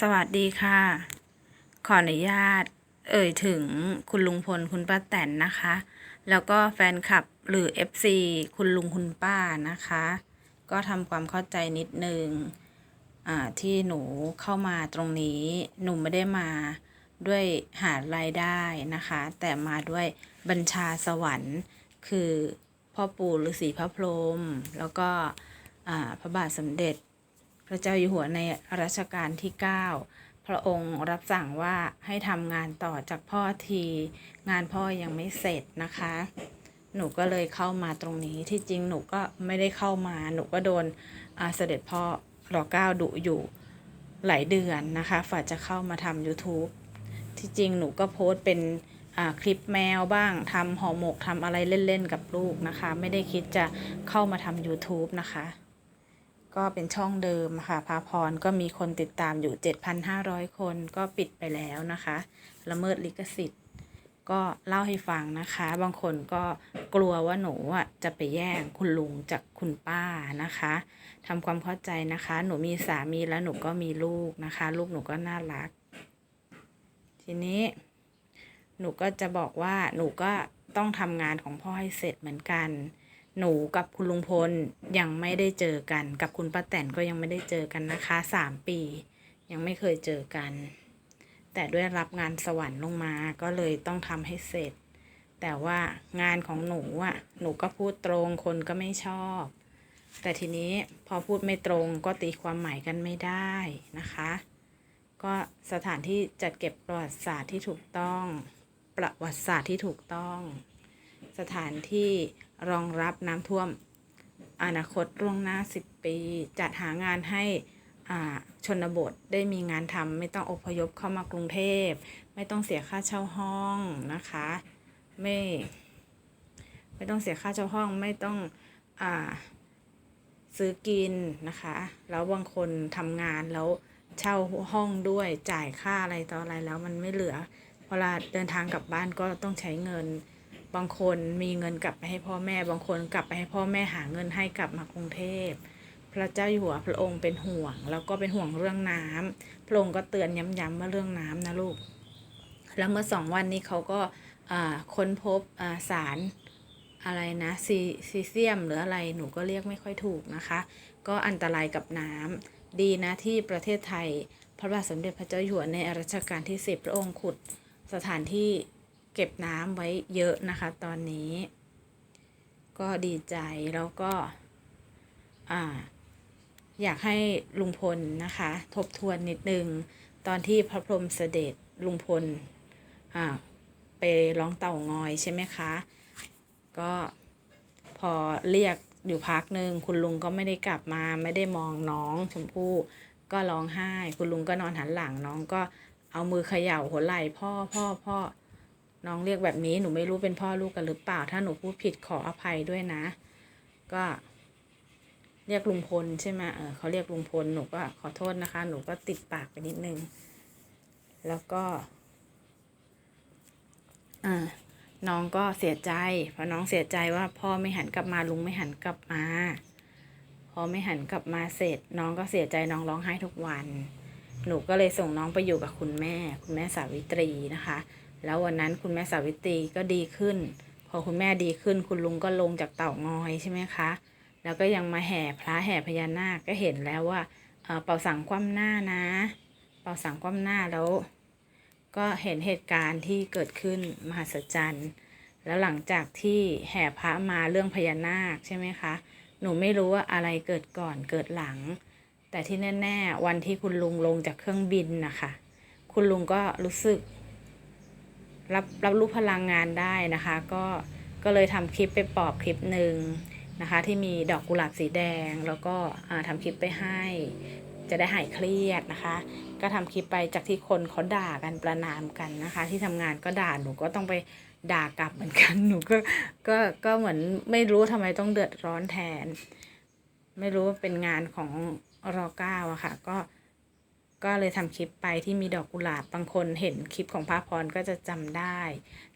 สวัสดีค่ะ ขออนุญาต เอ่ยถึงคุณลุงพลคุณป้าแตนนะคะ แล้วก็แฟนคลับหรือ FC คุณลุงคุณป้านะคะ ก็ทำความเข้าใจนิดนึงอ่าที่หนูเข้ามาตรงนี้ หนูไม่ได้มาด้วยหารายได้นะคะ แต่มาด้วยบัญชาสวรรค์ คือพ่อปู่ฤาษีพระพรหมแล้วก็อ่าพระบาทสมเด็จ พระเจ้าอยู่หัวในรัชกาลที่ 9 พระองค์รับสั่งว่าให้ทำงานต่อจากพ่อที งานพ่อยังไม่เสร็จนะคะ หนูก็เลยเข้ามาตรงนี้ที่จริงหนูก็ไม่ได้เข้ามา หนูก็โดนเสด็จพ่อรอเก้าดุอยู่หลายเดือนนะคะฝ่าจะเข้ามาทำ YouTube ที่จริงหนูก็โพสต์เป็นคลิปแมวบ้างทำห่อหมกทำอะไรเล่น ๆ กับลูกนะคะ ไม่ได้คิดจะเข้ามาทำ YouTube นะคะ ก็เป็นช่องเดิมค่ะพาพรก็มีคนติดตามอยู่ 7,500 คนก็ปิดไปแล้วนะคะ ละเมิดลิขสิทธิ์ ก็เล่าให้ฟังนะคะ บางคนก็กลัวว่าหนูอะจะไปแย่งคุณลุงจากคุณป้านะคะทำความเข้าใจนะคะ หนูมีสามีแล้วหนูก็มีลูกนะคะ ลูกหนูก็น่ารัก ทีนี้ หนูก็จะบอกว่าหนูก็ต้องทำงานของพ่อให้เสร็จเหมือนกัน หนูกับคุณลุงพลยังไม่ได้เจอกัน กับคุณป้าแตนก็ยังไม่ได้เจอกันนะคะสามปี ยังไม่เคยเจอกัน แต่ด้วยรับงานสวรรค์ลงมาก็เลยต้องทำให้เสร็จ แต่ว่างานของหนูอะหนูก็พูดตรงคนก็ไม่ชอบ แต่ทีนี้พอพูดไม่ตรงก็ตีความหมายกันไม่ได้นะคะ ก็สถานที่จัดเก็บประวัติศาสตร์ที่ถูกต้อง ประวัติศาสตร์ที่ถูกต้อง สถานที่รองรับน้ำท่วม อนาคตล่วงหน้า 10 ปี จัดหางานให้ชนบทได้มีงานทำไม่ต้องอพยพเข้ามากรุงเทพ ไม่ต้องเสียค่าเช่าห้องนะคะ ไม่ ไม่ต้องเสียค่าเช่าห้องไม่ต้องอ่าซื้อกินนะคะ แล้วบางคนทำงานแล้วเช่าห้องด้วยจ่ายค่าอะไรต่ออะไรแล้วมันไม่เหลือเวลาเดินทางกลับบ้านก็ต้องใช้เงิน บางคนมีเงินกลับไปให้พ่อแม่ บางคนกลับไปให้พ่อแม่หาเงินให้กลับมากรุงเทพ พระเจ้าอยู่หัวพระองค์เป็นห่วง แล้วก็เป็นห่วงเรื่องน้ำพระองค์ก็เตือนย้ำๆว่าเรื่องน้ำนะลูก แล้วเมื่อสองวันนี้เขาก็ค้นพบสารอะไรนะซีซีเซียมหรืออะไรหนูก็เรียกไม่ค่อยถูกนะคะ ก็อันตรายกับน้ำดีนะที่ประเทศไทย พระบาทสมเด็จพระเจ้าอยู่หัวในรัชกาลที่สิบพระองค์ขุดสถานที่ เก็บน้ำไว้เยอะนะคะตอนนี้ ก็ดีใจแล้วก็อ่าอยากให้ลุงพลนะคะ ทบทวนนิดนึง ตอนที่พระพรหมเสด็จลุงพลอ่าไปร้องเต่างอยใช่ไหมคะ ก็พอเรียกอยู่พักหนึ่งคุณลุงก็ไม่ได้กลับมาไม่ได้มองน้องชมพู่ก็ร้องไห้ คุณลุงก็นอนหันหลังน้องก็เอามือเขย่าหัวไหล่พ่อพ่อพ่อ น้องเรียกแบบนี้หนูไม่รู้เป็นพ่อลูกกันหรือเปล่า ถ้าหนูพูดผิดขออภัยด้วยนะ ก็ เรียกลุงพลใช่ไหมเออเขาเรียกลุงพลหนูก็ขอโทษนะคะ หนูก็ติดปากไปนิดนึง แล้วก็อ่าน้องก็เสียใจ เพราะน้องเสียใจว่าพ่อไม่หันกลับมาลุงไม่หันกลับมา พอไม่หันกลับมาเสร็จ น้องก็เสียใจน้องร้องไห้ทุกวัน หนูก็เลยส่งน้องไปอยู่กับคุณแม่ คุณแม่สาวิตรีนะคะ แล้ววันนั้นคุณแม่สาวิตรีก็ดีขึ้น พอคุณแม่ดีขึ้น คุณลุงก็ลงจากเต่างอยใช่ไหมคะ แล้วก็ยังมาแห่พระแห่พญานาคก็เห็นแล้วว่าเป่าสังคว่ำหน้านะ เป่าสังคว่ำหน้าแล้ว ก็เห็นเหตุการณ์ที่เกิดขึ้นมหัศจรรย์ แล้วหลังจากที่แห่พระมาเรื่องพญานาคใช่ไหมคะ หนูไม่รู้ว่าอะไรเกิดก่อนเกิดหลัง แต่ที่แน่ ๆ วันที่คุณลุงลงจากเครื่องบินนะคะ คุณลุงก็รู้สึก รับรับรู้พลังงานได้นะคะ ก็ก็เลยทำคลิปไปปอบคลิปหนึ่งนะคะ ที่มีดอกกุหลาบสีแดง แล้วก็อ่าทำคลิปไปให้ จะได้หายเครียดนะคะ ก็ทำคลิปไปจากที่คนเขาด่ากันประนามกันนะคะ ที่ทำงานก็ด่าหนูก็ต้องไปด่ากลับเหมือนกันหนูก็ก็ก็เหมือนไม่รู้ทำไมต้องเดือดร้อนแทน ไม่รู้ว่าเป็นงานของรอเก้าอะค่ะ ก็ ก็เลยทำคลิปไปที่มีดอกกุหลาบบางคนเห็นคลิปของพระพรก็จะจำได้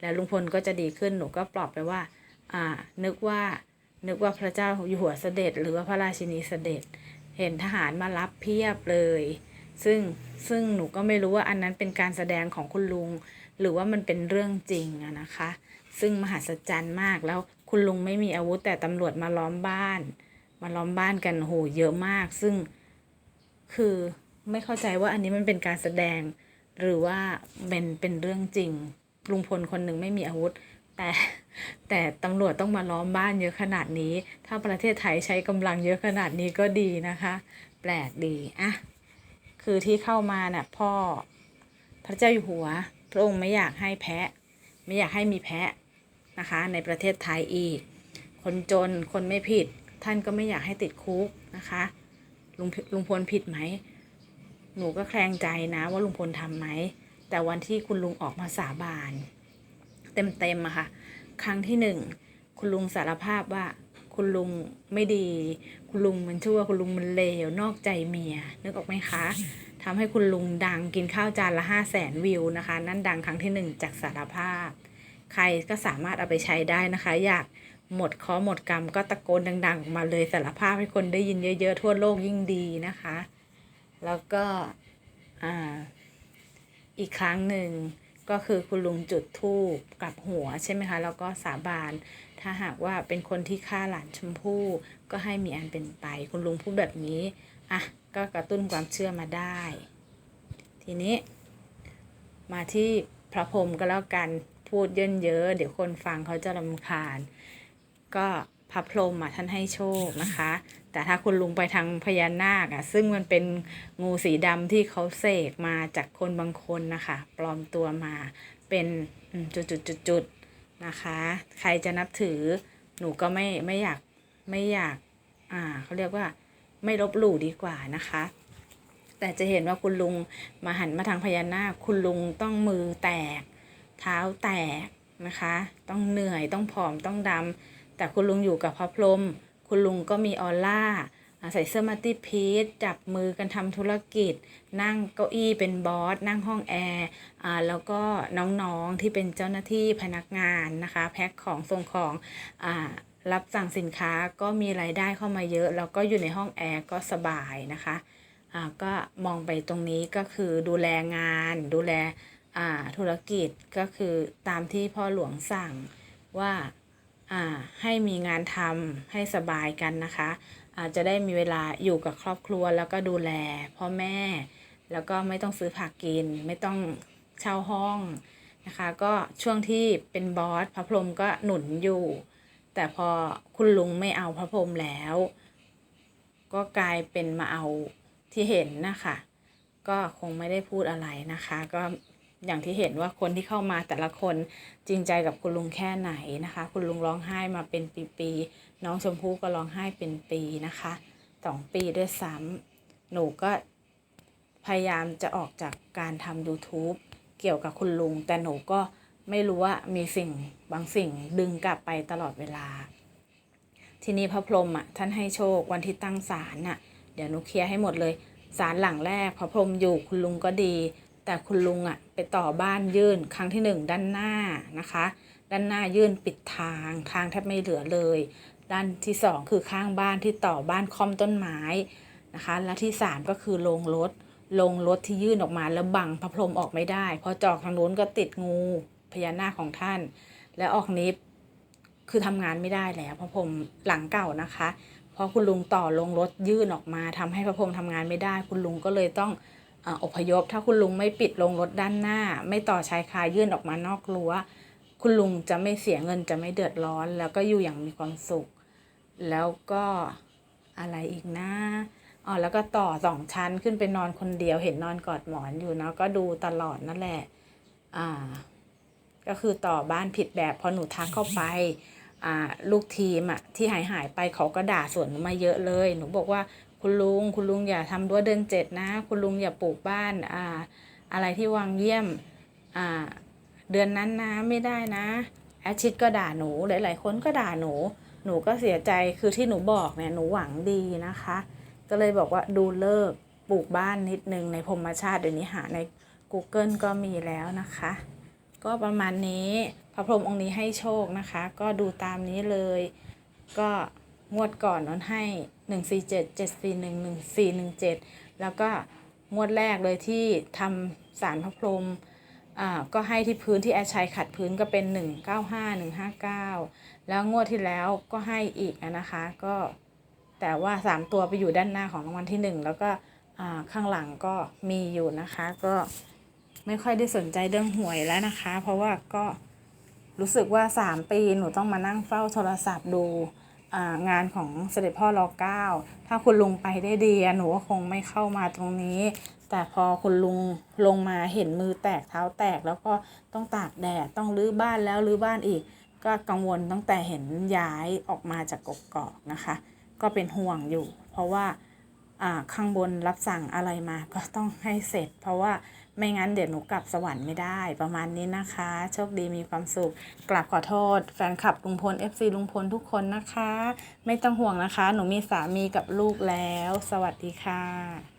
แล้วลุงพลก็จะดีขึ้นหนูก็ปลอบไปว่า อ่า นึกว่านึกว่าพระเจ้าอยู่หัวเสด็จ หรือว่าพระราชินีเสด็จ เห็นทหารมารับเพียบเลย ซึ่งซึ่งหนูก็ไม่รู้ว่าอันนั้นเป็นการแสดงของคุณลุง หรือว่ามันเป็นเรื่องจริงอะนะคะ ซึ่งมหัศจรรย์มากแล้วคุณลุงไม่มีอาวุธแต่ตำรวจมาล้อมบ้าน มาล้อมบ้านกันโหเยอะมาก ซึ่งคือ ไม่เข้าใจว่าอันนี้มันเป็นการแสดง หรือว่าเป็นเป็นเรื่องจริงลุงพลคนหนึ่งไม่มีอาวุธ แต่แต่ตำรวจต้องมาล้อมบ้านเยอะขนาดนี้ ถ้าประเทศไทยใช้กำลังเยอะขนาดนี้ก็ดีนะคะ แปลกดีอะคือที่เข้ามาน่ะพ่อพระเจ้าอยู่หัว พระองค์ไม่อยากให้แพะ ไม่อยากให้มีแพะนะคะ ในประเทศไทยอีก คนจนคนไม่ผิด ท่านก็ไม่อยากให้ติดคุกนะคะลุงลุงพลผิดไหม หนูก็แคลงใจนะว่าลุงพลทำไหม แต่วันที่คุณลุงออกมาสาบาน เต็มๆอะค่ะ ครั้งที่หนึ่งคุณลุงสารภาพว่าคุณลุงไม่ดี คุณลุงมันชั่วคุณลุงมันเลวนอกใจเมียนึกออกไหมคะทำให้คุณลุงดังกินข้าวจานละห้าแสนวิวนะคะ นั่นดังครั้งที่หนึ่งจากสารภาพ ใครก็สามารถเอาไปใช้ได้นะคะ อยากหมดข้อหมดกรรมก็ตะโกนดังๆออกมาเลยสารภาพให้คนได้ยินเยอะๆทั่วโลกยิ่งดีนะคะ แล้วก็อีกครั้งหนึ่งก็คือคุณลุงจุดธูปกับหัวใช่ไหมคะ แล้วก็สาบาน ถ้าหากว่าเป็นคนที่ฆ่าหลานชมพู่ ก็ให้มีอันเป็นไป คุณลุงพูดแบบนี้ อะ ก็กระตุ้นความเชื่อมาได้ ทีนี้ มาที่พระพรหมก็แล้วกันพูดเยินเยอะ เดี๋ยวคนฟังเขาจะรำคาญ ก็พระพรหมอะท่านให้โชคนะคะแต่ถ้าคุณลุงไปทางพญานาคอะ ซึ่งมันเป็นงูสีดำที่เขาเสกมาจากคนบางคนนะคะ ปลอมตัวมาเป็นจุดๆๆๆนะคะ ใครจะนับถือหนูก็ไม่ไม่อยากไม่อยาก อ่าเขาเรียกว่าไม่ลบหลู่ดีกว่านะคะ แต่จะเห็นว่าคุณลุงมาหันมาทางพญานาค คุณลุงต้องมือแตก เท้าแตกนะคะ ต้องเหนื่อยต้องผอมต้องดำแต่คุณลุงอยู่กับพระพรหม คุณลุงก็มีออร่าใส่เสื้อมัตติพีชจับมือกันทำธุรกิจ นั่งเก้าอี้เป็นบอส นั่งห้องแอร์แล้วก็น้องๆที่เป็นเจ้าหน้าที่พนักงานนะคะ แพ็คของส่งของอรับสั่งสินค้าก็มีรายได้เข้ามาเยอะ แล้วก็อยู่ในห้องแอร์ก็สบายนะคะก็มองไปตรงนี้ก็คือดูแลงาน ดูแลธุรกิจก็คือตามที่พ่อหลวงสั่งว่า ให้มีงานทำให้สบายกันนะคะอาจจะได้มีเวลาอยู่กับครอบครัวแล้วก็ดูแลพ่อแม่ แล้วก็ไม่ต้องซื้อผักกิน ไม่ต้องเช่าห้องนะคะ ก็ช่วงที่เป็นบอสพระพรหมก็หนุนอยู่ แต่พอคุณลุงไม่เอาพระพรหมแล้ว ก็กลายเป็นมาเอาที่เห็นนะคะ ก็คงไม่ได้พูดอะไรนะคะ ก็ อย่างที่เห็นว่าคนที่เข้ามาแต่ละคนจริงใจกับคุณลุงแค่ไหนนะคะ คุณลุงร้องไห้มาเป็นปีๆน้องชมพู่ก็ร้องไห้เป็นปีนะคะสองปีด้วยซ้ำหนูก็พยายามจะออกจากการทำ YouTube เกี่ยวกับคุณลุง แต่หนูก็ไม่รู้ว่ามีสิ่งบางสิ่งดึงกลับไปตลอดเวลา ทีนี้พระพรหมอะท่านให้โชควันที่ตั้งศาลน่ะ เดี๋ยวหนูเคลียร์ให้หมดเลยศาลหลังแรกพระพรหมอยู่คุณลุงก็ดี แต่คุณลุงอะไปต่อบ้านยื่นครั้งที่หนึ่งด้านหน้านะคะ ด้านหน้ายื่นปิดทางทางแทบไม่เหลือเลย ด้านที่สองคือข้างบ้านที่ต่อบ้านค่อมต้นไม้นะคะ และที่สามก็คือโรงรถโรงรถที่ยื่นออกมาแล้วบังพระพรหมออกไม่ได้ พอจอกทางนู้นก็ติดงูพญานาคของท่าน แล้วออกนี้คือทำงานไม่ได้แล้วพระพรหมหลังเก่านะคะ เพราะคุณลุงต่อลงรถยื่นออกมาทำให้พระพรหมทำงานไม่ได้ คุณลุงก็เลยต้อง อพยพ ถ้าคุณลุงไม่ปิดลงรถด้านหน้า ไม่ต่อชายคายื่นออกมานอกรั้ว คุณลุงจะไม่เสียเงินจะไม่เดือดร้อน แล้วก็อยู่อย่างมีความสุข แล้วก็อะไรอีกนะอ๋อแล้วก็ต่อสองชั้นขึ้นไปนอนคนเดียวเห็นนอนกอดหมอนอยู่เนาะก็ดูตลอดนั่นแหละอ่าก็คือต่อบ้านผิดแบบพอหนูทักเข้าไปอ่าลูกทีมอะที่หายหายไปเขาก็ด่าสวนมาเยอะเลย หนูบอกว่า คุณลุง คุณลุงอย่าทำรั้วเดินเจ็ดนะ คุณลุงอย่าปลูกบ้านอ่าอะไรที่วางเยี่ยมอ่าเดือนนั้นนะไม่ได้นะ แอชิดก็ด่าหนูหลายๆคนก็ด่าหนู หนูก็เสียใจคือที่หนูบอกเนี่ยหนูหวังดีนะคะ ก็เลยบอกว่าดูเลิกปลูกบ้านนิดนึงในพรมชาติเดี๋ยวนี้หาใน Google ก็มีแล้วนะคะ ก็ประมาณนี้พระพรหมองค์นี้ให้โชคนะคะ ก็ดูตามนี้เลย ก็งวดก่อนนั้นให้ หนึ่งสี่เจ็ดเจ็ดสี่หนึ่งหนึ่งสี่หนึ่งเจ็ดแล้วก็งวดแรกเลยที่ทำสารพระพรหมอ่าก็ให้ที่พื้นที่แอชัยขัดพื้นก็เป็น 195 159 แล้วงวดที่แล้วก็ให้อีกนะคะก็แต่ว่า 3 ตัวไปอยู่ด้านหน้าของรางวัลที่ 1 แล้วก็อ่าข้างหลังก็มีอยู่นะคะก็ไม่ค่อยได้สนใจเรื่องหวยแล้วนะคะ เพราะว่าก็รู้สึกว่า 3 ปีหนูต้องมานั่งเฝ้าโทรศัพท์ดู งานของเสด็จพ่อรอเก้าถ้าคุณลุงไปได้ดีหนูก็คงไม่เข้ามาตรงนี้ แต่พอคุณลุงลงมาเห็นมือแตกเท้าแตกแล้วก็ต้องตากแดดต้องรื้อบ้านแล้วรื้อบ้านอีก ก็กังวลตั้งแต่เห็นย้ายออกมาจากกกอกนะคะ ก็เป็นห่วงอยู่ เพราะว่าข้างบนรับสั่งอะไรมาก็ต้องให้เสร็จ เพราะว่า ไม่งั้นเดี๋ยวหนูกลับสวรรค์ไม่ได้ประมาณนี้นะคะ โชคดีมีความสุข กลับขอโทษ แฟนคลับลุงพล FC ลุงพลทุกคนนะคะ ไม่ต้องห่วงนะคะ หนูมีสามีกับลูกแล้ว สวัสดีค่ะ